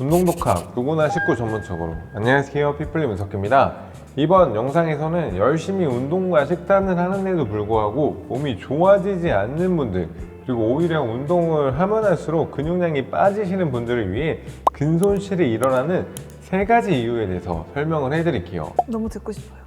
운동 독학 누구나 식구 전문적으로. 안녕하세요 피플리 문석규입니다. 이번 영상에서는 열심히 운동과 식단을 하는데도 불구하고 몸이 좋아지지 않는 분들 그리고 오히려 운동을 하면 할수록 근육량이 빠지시는 분들을 위해 근손실이 일어나는 세 가지 이유에 대해서 설명을 해드릴게요. 너무 듣고 싶어요.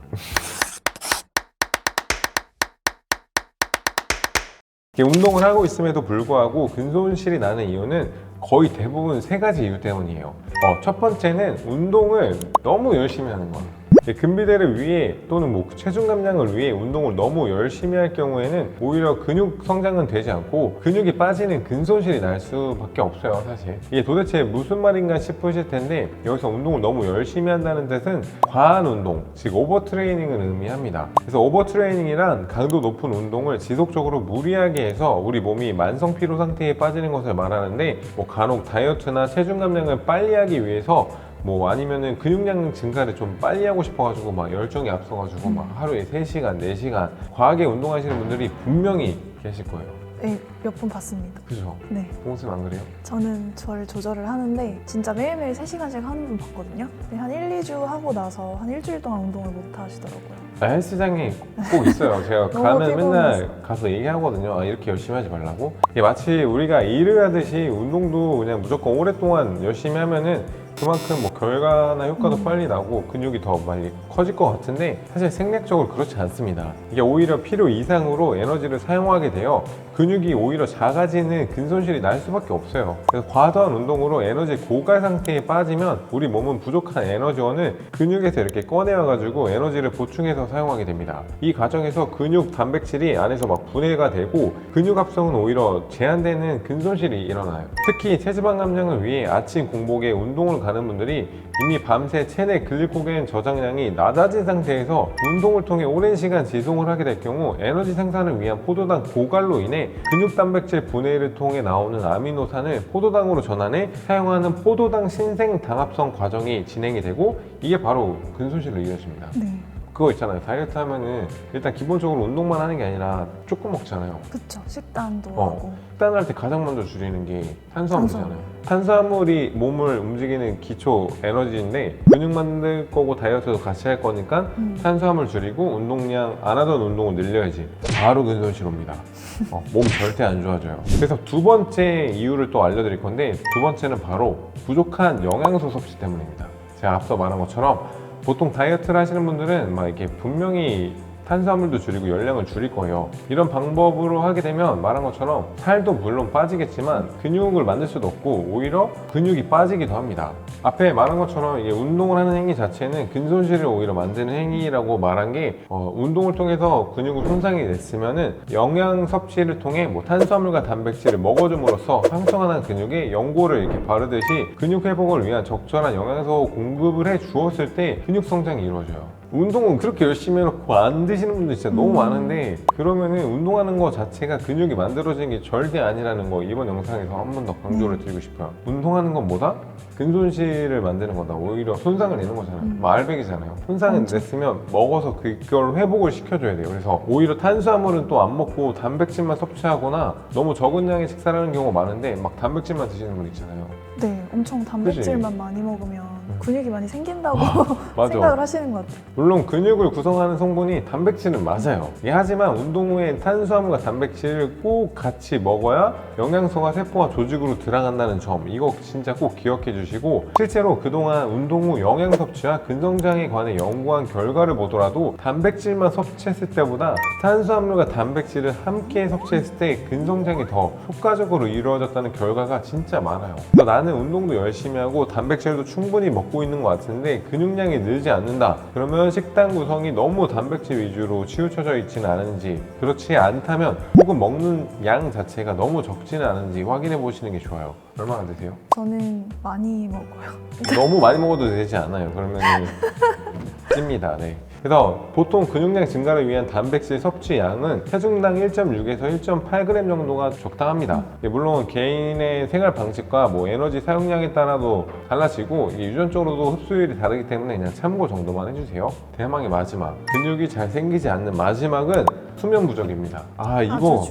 운동을 하고 있음에도 불구하고 근손실이 나는 이유는 거의 대부분 세 가지 이유 때문이에요. 어, 첫 번째는 운동을 너무 열심히 하는 거예요. 근비대를 위해 또는 뭐 체중 감량을 위해 운동을 너무 열심히 할 경우에는 오히려 근육 성장은 되지 않고 근육이 빠지는 근손실이 날 수밖에 없어요 사실. 이게 도대체 무슨 말인가 싶으실 텐데 여기서 운동을 너무 열심히 한다는 뜻은 과한 운동 즉 오버 트레이닝을 의미합니다. 그래서 오버 트레이닝이란 강도 높은 운동을 지속적으로 무리하게 해서 우리 몸이 만성 피로 상태에 빠지는 것을 말하는데 뭐 간혹 다이어트나 체중 감량을 빨리 하기 위해서 뭐 아니면은 근육량 증가를 좀 빨리 하고 싶어가지고 막 열정이 앞서가지고 막 하루에 3시간, 4시간 과하게 운동하시는 분들이 분명히 계실 거예요. 네, 몇 분 봤습니다. 그죠? 네. 봉수는 안 그래요? 저는 저를 조절을 하는데 진짜 매일매일 3시간씩 하는 분 봤거든요. 근데 한 1, 2주 하고 나서 한 일주일 동안 운동을 못 하시더라고요. 아, 헬스장에 꼭 있어요. 제가 너무 가면 맨날 피곤해서. 가서 얘기하거든요. 아, 이렇게 열심히 하지 말라고. 이게 마치 우리가 일을 하듯이 운동도 그냥 무조건 오랫동안 열심히 하면은 그만큼 뭐 결과나 효과도 음. 빨리 나고 근육이 더 많이 커질 것 같은데 사실 생략적으로 그렇지 않습니다. 이게 오히려 필요 이상으로 에너지를 사용하게 되어 근육이 오히려 작아지는 근손실이 날 수밖에 없어요. 그래서 과도한 운동으로 에너지 고갈 상태에 빠지면 우리 몸은 부족한 에너지원을 근육에서 이렇게 꺼내와 가지고 에너지를 보충해서 사용하게 됩니다. 이 과정에서 근육 단백질이 안에서 막 분해가 되고 근육 합성은 오히려 제한되는 근손실이 일어나요. 특히 체지방 감량을 위해 아침 공복에 운동을 가는 분들이 이미 밤새 체내 글리코겐 저장량이 낮아진 상태에서 운동을 통해 오랜 시간 지속을 하게 될 경우 에너지 생산을 위한 포도당 고갈로 인해 근육 단백질 분해를 통해 나오는 아미노산을 포도당으로 전환해 사용하는 포도당 신생 당합성 과정이 진행이 되고 이게 바로 근손실로 이어집니다. 네. 그거 있잖아요. 다이어트 하면은 일단 기본적으로 운동만 하는 게 아니라 조금 먹잖아요. 그쵸. 식단도 어. 하고. 식단할 때 가장 먼저 줄이는 게 탄수화물이잖아요. 탄수화물이 몸을 움직이는 기초 에너지인데 근육 만들 거고 다이어트도 같이 할 거니까 음. 탄수화물 줄이고 운동량 안 하던 운동을 늘려야지. 바로 근손실 옵니다. 어, 몸 절대 안 좋아져요. 그래서 두 번째 이유를 또 알려드릴 건데 두 번째는 바로 부족한 영양소 섭취 때문입니다. 제가 앞서 말한 것처럼 보통 다이어트를 하시는 분들은 막 이렇게 분명히 탄수화물도 줄이고 열량을 줄일 거예요. 이런 방법으로 하게 되면 말한 것처럼 살도 물론 빠지겠지만 근육을 만들 수도 없고 오히려 근육이 빠지기도 합니다. 앞에 말한 것처럼 이게 운동을 하는 행위 자체는 근손실을 오히려 만드는 행위라고 말한 게 어, 운동을 통해서 근육을 손상이 됐으면은 영양 섭취를 통해 뭐 탄수화물과 단백질을 먹어줌으로써 형성하는 근육에 연고를 이렇게 바르듯이 근육 회복을 위한 적절한 영양소 공급을 해 주었을 때 근육 성장이 이루어져요. 운동은 그렇게 열심히 해놓고 안 드시는 분들 진짜 너무 음. 많은데 그러면은 운동하는 거 자체가 근육이 만들어지는 게 절대 아니라는 거 이번 영상에서 한 번 더 강조를 드리고 싶어요. 운동하는 건 뭐다? 근손실을 만드는 거다. 오히려 손상을 내는 거잖아요. 음. 뭐 알백이잖아요. 손상을. 냈으면 먹어서 그걸 회복을 시켜줘야 돼요. 그래서 오히려 탄수화물은 또 안 먹고 단백질만 섭취하거나 너무 적은 양의 식사를 하는 경우가 많은데 막 단백질만 드시는 분 있잖아요. 네. 엄청 단백질만 많이 먹으면 근육이 많이 생긴다고 맞아. 생각을 하시는 것 같아요. 물론 근육을 구성하는 성분이 단백질은 맞아요. 예, 하지만 운동 후에 탄수화물과 단백질을 꼭 같이 먹어야 영양소가 세포와 조직으로 들어간다는 점 이거 진짜 꼭 기억해 주시고 실제로 그동안 운동 후 영양 섭취와 근성장에 관해 연구한 결과를 보더라도 단백질만 섭취했을 때보다 탄수화물과 단백질을 함께 섭취했을 때 근성장이 더 효과적으로 이루어졌다는 결과가 진짜 많아요. 그래서 나는 운동도 열심히 하고 단백질도 충분히 먹고 있는 것 같은데 근육량이 늘지 않는다. 그러면 식단 구성이 너무 단백질 위주로 치우쳐져 있지는 않은지 그렇지 않다면 혹은 먹는 양 자체가 너무 적지는 않은지 확인해 보시는 게 좋아요. 얼마나 드세요? 저는 많이 먹어요. 너무 많이 먹어도 되지 않아요. 그러면 찝니다. 네. 그래서 보통 근육량 증가를 위한 단백질 섭취 양은 체중당 1.6에서 1.8g 정도가 적당합니다. 물론 개인의 생활 방식과 뭐 에너지 사용량에 따라도 달라지고 유전적으로도 흡수율이 다르기 때문에 그냥 참고 정도만 해주세요. 대망의 마지막 근육이 잘 생기지 않는 마지막은 수면 부족입니다. 아 이거.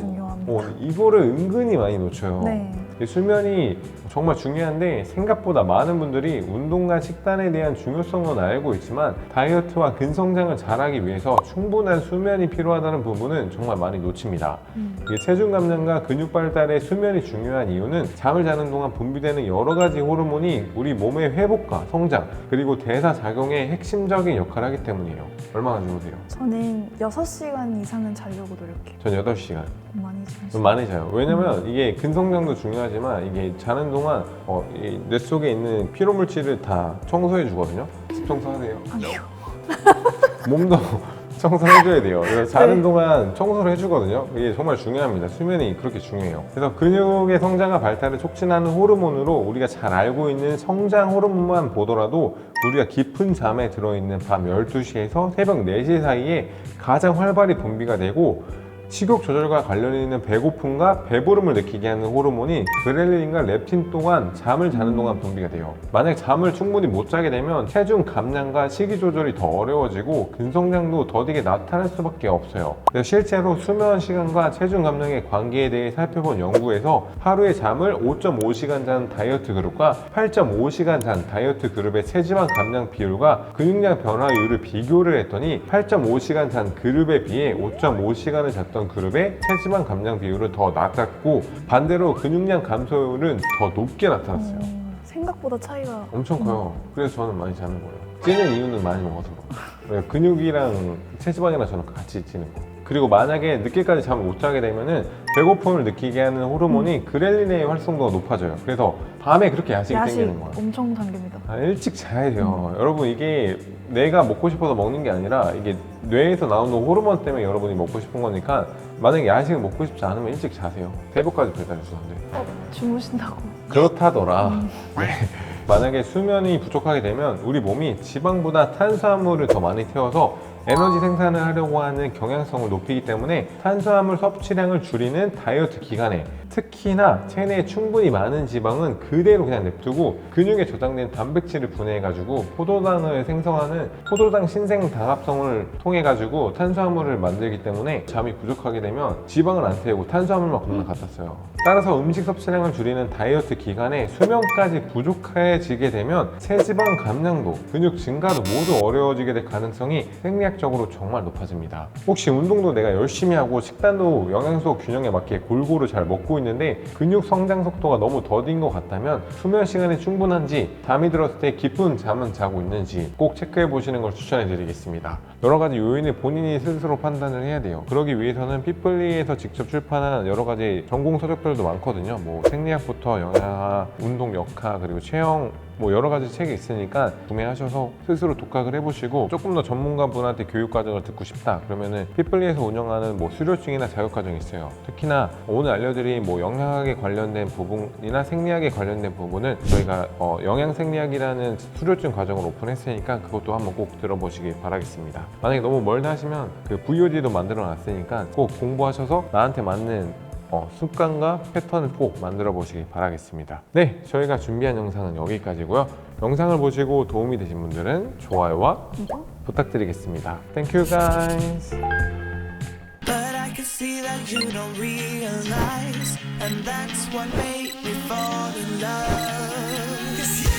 어, 이거를 은근히 많이 놓쳐요. 네. 이 수면이 정말 중요한데 생각보다 많은 분들이 운동과 식단에 대한 중요성은 알고 있지만 다이어트와 근성장을 잘하기 위해서 충분한 수면이 필요하다는 부분은 정말 많이 놓칩니다. 음. 체중 감량과 근육 발달에 수면이 중요한 이유는 잠을 자는 동안 분비되는 여러 가지 호르몬이 우리 몸의 회복과 성장 그리고 대사 작용에 핵심적인 역할을 하기 때문이에요. 얼마나 좋으세요? 저는 6시간 이상은 자려고 노력해요. 전 8시간. 많이 자요. 좀 많이 자요. 왜냐면 이게 근성장도 중요하지만 이게 자는 동안 어, 이뇌 속에 있는 피로 물질을 다 청소해 주거든요. 집 청소하세요. 아니요. 몸도 청소해줘야 돼요. 그래서 자는 네. 동안 청소를 해주거든요. 이게 정말 중요합니다. 수면이 그렇게 중요해요. 그래서 근육의 성장과 발달을 촉진하는 호르몬으로 우리가 잘 알고 있는 성장 호르몬만 보더라도 우리가 깊은 잠에 들어있는 밤 12시에서 새벽 4시 사이에 가장 활발히 분비가 되고 식욕 조절과 관련 있는 배고픔과 배부름을 느끼게 하는 호르몬이 그렐린과 렙틴 또한 잠을 자는 동안 분비가 돼요. 만약 잠을 충분히 못 자게 되면 체중 감량과 식이 조절이 더 어려워지고 근성장도 더디게 나타날 수밖에 없어요. 실제로 수면 시간과 체중 감량의 관계에 대해 살펴본 연구에서 하루에 잠을 5.5시간 잔 다이어트 그룹과 8.5시간 잔 다이어트 그룹의 체지방 감량 비율과 근육량 변화율을 비교를 했더니 8.5시간 잔 그룹에 비해 5.5시간을 잤던 그룹의 체지방 감량 비율은 더 낮았고 반대로 근육량 감소율은 더 높게 나타났어요. 음, 생각보다 차이가 엄청 커요. 그래서 저는 많이 자는 거예요. 찌는 이유는 많이 먹어서. 왜 근육이랑 체지방이랑 저는 같이 찌는 거. 그리고 만약에 늦게까지 잠을 못 자게 되면은 배고픔을 느끼게 하는 호르몬이 그렐린의 활성도가 높아져요. 그래서 밤에 그렇게 야식이 야식 땡기는 거예요. 엄청 당깁니다. 아, 일찍 자야 돼요. 여러분 이게 내가 먹고 싶어서 먹는 게 아니라 이게 뇌에서 나오는 호르몬 때문에 여러분이 먹고 싶은 거니까 만약에 야식을 먹고 싶지 않으면 일찍 자세요. 새벽까지 배달해 주는데. 어, 주무신다고. 그렇다더라. 네. 만약에 수면이 부족하게 되면 우리 몸이 지방보다 탄수화물을 더 많이 태워서 에너지 생산을 하려고 하는 경향성을 높이기 때문에 탄수화물 섭취량을 줄이는 다이어트 기간에 특히나 체내에 충분히 많은 지방은 그대로 그냥 냅두고 근육에 저장된 단백질을 분해해가지고 포도당을 생성하는 포도당 신생 당합성을 통해가지고 탄수화물을 만들기 때문에 잠이 부족하게 되면 지방을 안 태우고 탄수화물만 겁나 갖다 써요. 따라서 음식 섭취량을 줄이는 다이어트 기간에 수면까지 부족해지게 되면 체지방 감량도 근육 증가도 모두 어려워지게 될 가능성이 생리학적으로 정말 높아집니다. 혹시 운동도 내가 열심히 하고 식단도 영양소 균형에 맞게 골고루 잘 먹고 있는 데 근육 성장 속도가 너무 더딘 것 같다면 수면 시간이 충분한지 잠이 들었을 때 깊은 잠은 자고 있는지 꼭 체크해 보시는 걸 추천해 드리겠습니다. 여러 가지 요인을 본인이 스스로 판단을 해야 돼요. 그러기 위해서는 피플리에서 직접 출판한 여러 가지 전공 서적들도 많거든요. 뭐 생리학부터 영양학, 운동 역학 그리고 체형 뭐 여러 가지 책이 있으니까 구매하셔서 스스로 독학을 해보시고 조금 더 전문가 분한테 교육 과정을 듣고 싶다 그러면은 피플리에서 운영하는 뭐 수료증이나 자격 과정이 있어요. 특히나 오늘 알려드린 뭐 영양학에 관련된 부분이나 생리학에 관련된 부분은 저희가 어, 영양 생리학이라는 수료증 과정을 오픈했으니까 그것도 한번 꼭 들어보시기 바라겠습니다. 만약에 너무 멀다 하시면 그 VOD도 만들어 놨으니까 꼭 공부하셔서 나한테 맞는 어, 습관과 패턴을 꼭 만들어 보시기 바라겠습니다. 네, 저희가 준비한 영상은 여기까지고요. 영상을 보시고 도움이 되신 분들은 좋아요와? 부탁드리겠습니다. Thank you guys. see that you don't realize, and that's what made me fall in love.